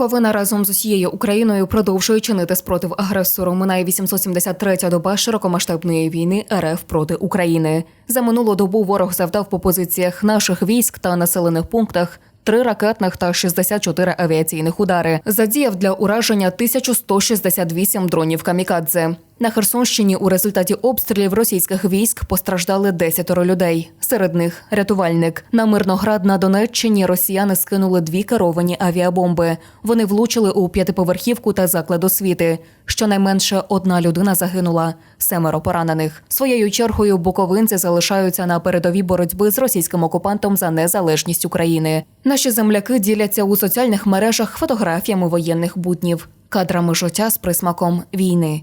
Буковина разом з усією Україною продовжує чинити спротив агресору. Минає 873-та доба широкомасштабної війни РФ проти України. За минулу добу ворог завдав по позиціях наших військ та населених пунктах. Три ракетних та 64 авіаційних удари задіяв для ураження 1168 дронів камікадзе. На Херсонщині у результаті обстрілів російських військ постраждали десятеро людей. Серед них рятувальник. На Мирноград на Донеччині росіяни скинули дві керовані авіабомби. Вони влучили у п'ятиповерхівку та заклад освіти. Щонайменше одна людина загинула, семеро поранених. Своєю чергою буковинці залишаються на передовій боротьби з російським окупантом за незалежність України. Наші земляки діляться у соціальних мережах фотографіями воєнних буднів, кадрами життя з присмаком війни.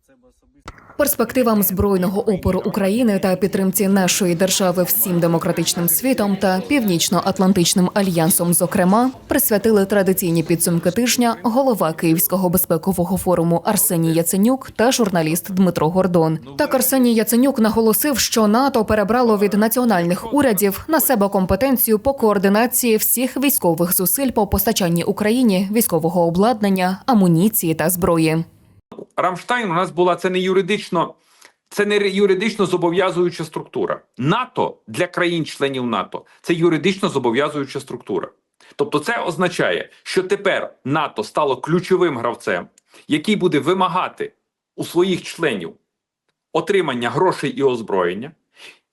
Перспективам збройного опору України та підтримці нашої держави всім демократичним світом та північно-атлантичним альянсом, зокрема, присвятили традиційні підсумки тижня голова Київського безпекового форуму Арсеній Яценюк та журналіст Дмитро Гордон. Так Арсеній Яценюк наголосив, що НАТО перебрало від національних урядів на себе компетенцію по координації всіх військових зусиль по постачанні Україні військового обладнання, амуніції та зброї. Рамштайн у нас була це не юридично, це не юридично зобов'язуюча структура. НАТО для країн-членів НАТО це юридично зобов'язуюча структура. Тобто, це означає, що тепер НАТО стало ключовим гравцем, який буде вимагати у своїх членів отримання грошей і озброєння,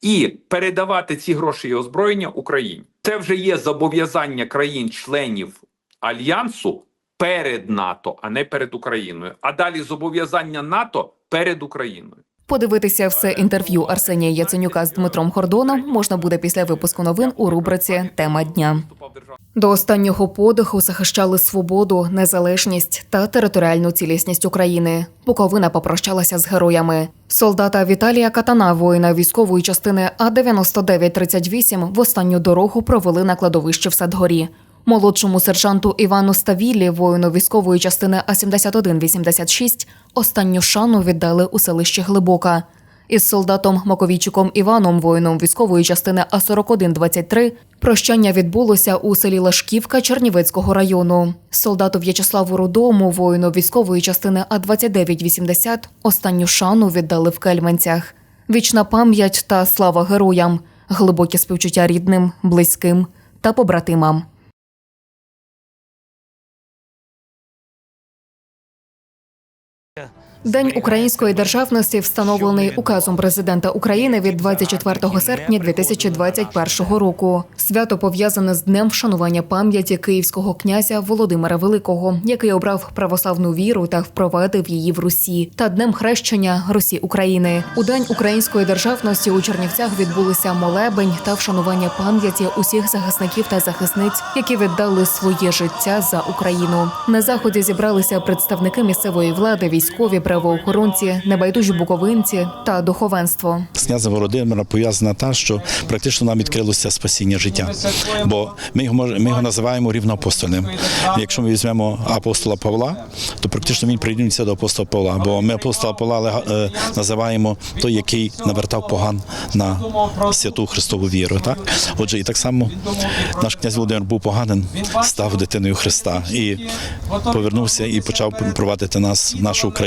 і передавати ці гроші і озброєння Україні. Це вже є зобов'язання країн-членів альянсу перед НАТО, а не перед Україною. А далі зобов'язання НАТО перед Україною. Подивитися все інтерв'ю Арсенія Яценюка з Дмитром Гордоном можна буде після випуску новин у рубриці Тема дня. До останнього подиху захищали свободу, незалежність та територіальну цілісність України. Буковина попрощалася з героями. Солдата Віталія Катана, воїна військової частини А 9938 в останню дорогу провели на кладовище в Садгорі. Молодшому сержанту Івану Ставілі, воїну військової частини А 7186 останню шану віддали у селищі Глибока. Із солдатом Маковійчуком Іваном, воїном військової частини А 4123 прощання відбулося у селі Лашківка Чернівецького району. Солдату В'ячеславу Рудому, воїну військової частини А 2980 останню шану віддали в Кельменцях. Вічна пам'ять та слава героям, глибокі співчуття рідним, близьким та побратимам. День української державності встановлений указом президента України від 24 серпня 2021 року. Свято пов'язане з днем вшанування пам'яті київського князя Володимира Великого, який обрав православну віру та впровадив її в Русі, та днем хрещення Русі України. У день української державності у Чернівцях відбулися молебень та вшанування пам'яті усіх захисників та захисниць, які віддали своє життя за Україну. На заході зібралися представники місцевої влади, військові, правоохоронці, небайдужі буковинці та духовенство. З князем Володимира пов'язана та, що практично нам відкрилося спасіння життя, бо ми його ми його називаємо рівноапостольним. Якщо ми візьмемо апостола Павла, то практично він прирівнюється до апостола Павла, бо ми апостола Павла е, називаємо той, який навертав поган на святу Христову віру. Так, отже, і так само наш князь Володимир був поганин, став дитиною Христа і повернувся і почав провадити нас, нашу Україну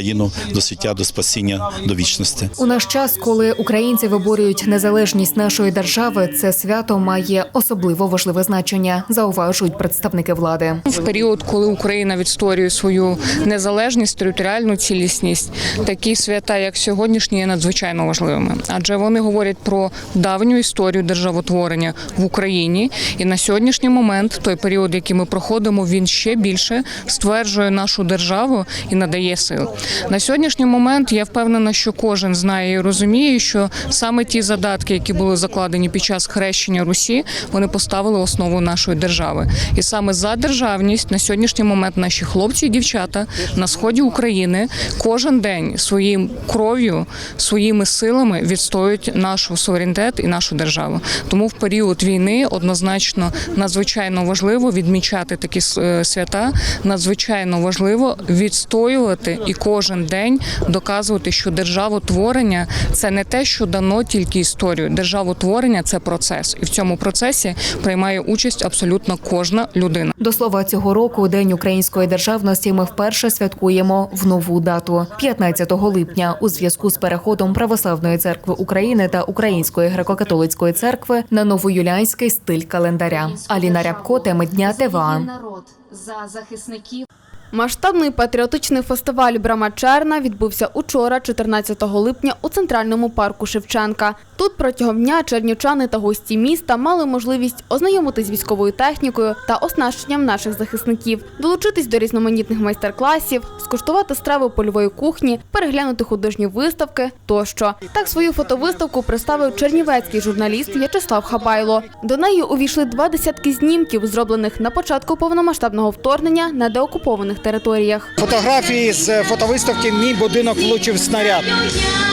до свіття, до спасіння, до вічності. У наш час, коли українці виборюють незалежність нашої держави, це свято має особливо важливе значення, зауважують представники влади. В період, коли Україна відстоює свою незалежність, територіальну цілісність, такі свята, як сьогоднішні, є надзвичайно важливими, адже вони говорять про давню історію державотворення в Україні. І на сьогоднішній момент, той період, який ми проходимо, він ще більше стверджує нашу державу і надає сил. На сьогоднішній момент я впевнена, що кожен знає і розуміє, що саме ті задатки, які були закладені під час хрещення Русі, вони поставили основу нашої держави. І саме за державність на сьогоднішній момент наші хлопці і дівчата на сході України кожен день своїм кров'ю, своїми силами відстоюють нашу суверенітет і нашу державу. Тому в період війни однозначно надзвичайно важливо відмічати такі е, свята. Надзвичайно важливо відстоювати і кожен день доказувати, що державотворення це не те, що дано тільки історію. Державотворення це процес, і в цьому процесі приймає участь абсолютно кожна людина. До слова, цього року День української державності ми вперше святкуємо в нову дату 15 липня у зв'язку з переходом Православної церкви України та Української греко-католицької церкви на новоюліанський стиль календаря. Аліна Рябко, теми дня ТВА. народ за захисників. Масштабний патріотичний фестиваль Брама Черна відбувся учора, 14 липня, у центральному парку Шевченка. Тут протягом дня чернівчани та гості міста мали можливість ознайомитись військовою технікою та оснащенням наших захисників, долучитись до різноманітних майстер-класів, скуштувати страви польової кухні, переглянути художні виставки тощо. Так свою фотовиставку представив чернівецький журналіст В'ячеслав Хабайло. До неї увійшли два десятки знімків, зроблених на початку повномасштабного вторгнення на деокупованих територіях. Фотографії з фотовиставки Мій будинок влучив снаряд.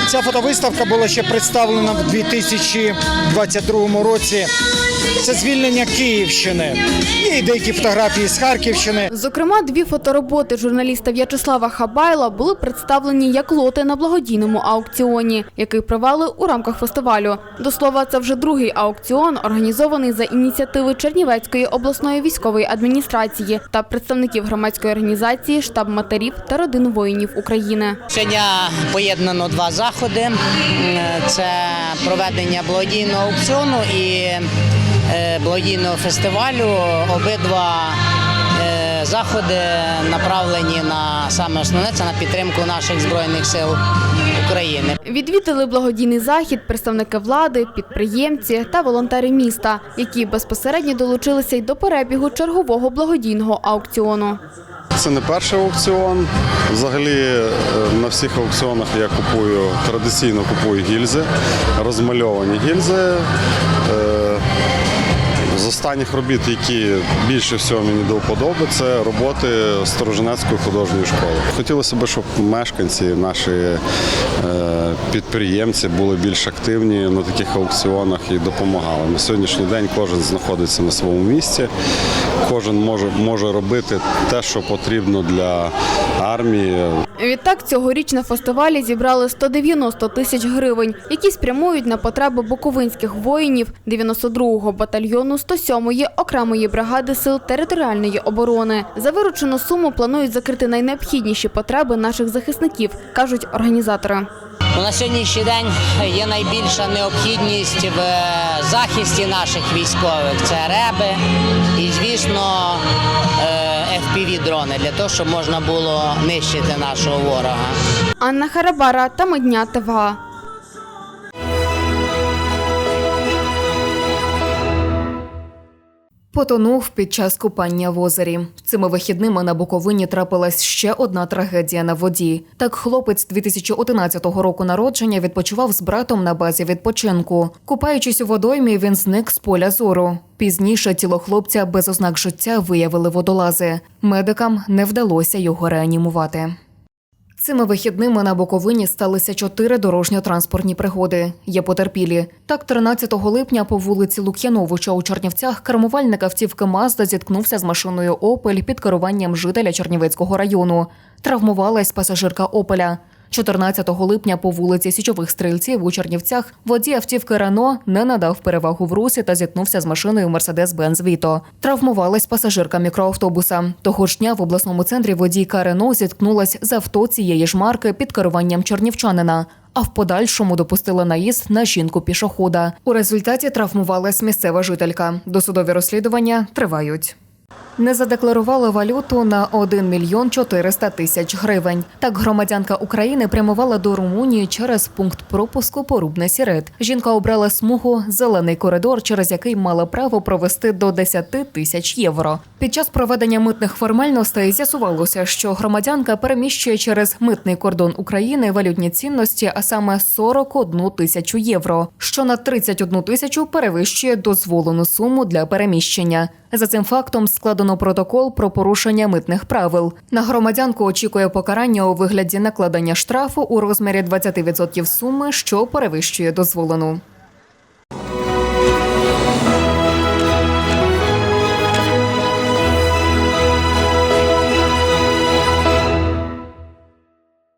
Ця фотовиставка була ще представлена в 2022 році. Це звільнення Київщини. Є і деякі фотографії з Харківщини. Зокрема, дві фотороботи журналіста В'ячеслава Хабайла були представлені як лоти на благодійному аукціоні, який провели у рамках фестивалю. До слова, це вже другий аукціон, організований за ініціативи Чернівецької обласної військової адміністрації та представників громадської організації Штаб матерів та родин воїнів України. Сьогодні поєднано два заходи: це проведення благодійного аукціону і благодійного фестивалю. Обидва е, заходи направлені на саме основне це на підтримку наших збройних сил України. Відвідали благодійний захід представники влади, підприємці та волонтери міста, які безпосередньо долучилися й до перебігу чергового благодійного аукціону. Це не перший аукціон. Взагалі е, на всіх аукціонах я купую традиційно купую гільзи, розмальовані гільзи. Останніх робіт, які більше всього мені до вподоби, це роботи Сторожинецької художньої школи. Хотілося б, щоб мешканці, наші е, підприємці були більш активні на таких аукціонах і допомагали. На сьогоднішній день кожен знаходиться на своєму місці, кожен може, може робити те, що потрібно для армії. Відтак цьогоріч на фестивалі зібрали 190 тисяч гривень, які спрямують на потреби буковинських воїнів 92-го батальйону 107-ї окремої бригади сил територіальної оборони. За виручену суму планують закрити найнеобхідніші потреби наших захисників, кажуть організатори. Ну, на сьогоднішній день є найбільша необхідність в е, захисті наших військових. Це реби і, звісно, fpv дрони для того, щоб можна було нищити нашого ворога. Анна Харабара та Медня. Потонув під час купання в озері. Цими вихідними на Буковині трапилась ще одна трагедія на воді. Так, хлопець 2011 року народження відпочивав з братом на базі відпочинку. Купаючись у водоймі, він зник з поля зору. Пізніше тіло хлопця без ознак життя виявили водолази. Медикам не вдалося його реанімувати. Цими вихідними на Буковині сталися чотири дорожньо-транспортні пригоди. Є потерпілі. Так, 13 липня по вулиці Лук'яновича у Чернівцях кермувальник автівки Мазда зіткнувся з машиною Опель під керуванням жителя Чернівецького району. Травмувалась пасажирка Опеля. 14 липня по вулиці Січових стрільців у Чернівцях водій автівки Рено не надав перевагу в русі та зіткнувся з машиною Мерседес-Бенз Віто. Травмувалась пасажирка мікроавтобуса. Того ж дня в обласному центрі водійка Рено зіткнулась з авто цієї ж марки під керуванням чернівчанина. А в подальшому допустила наїзд на жінку пішохода. У результаті травмувалась місцева жителька. Досудові розслідування тривають. Не задекларувала валюту на 1 мільйон 400 тисяч гривень. Так громадянка України прямувала до Румунії через пункт пропуску Порубне Сірет. Жінка обрала смугу зелений коридор, через який мала право провести до 10 тисяч євро. Під час проведення митних формальностей з'ясувалося, що громадянка переміщує через митний кордон України валютні цінності, а саме 41 тисячу євро, що на 31 тисячу перевищує дозволену суму для переміщення. За цим фактом складено протокол про порушення митних правил. На громадянку очікує покарання у вигляді накладення штрафу у розмірі 20% суми, що перевищує дозволену.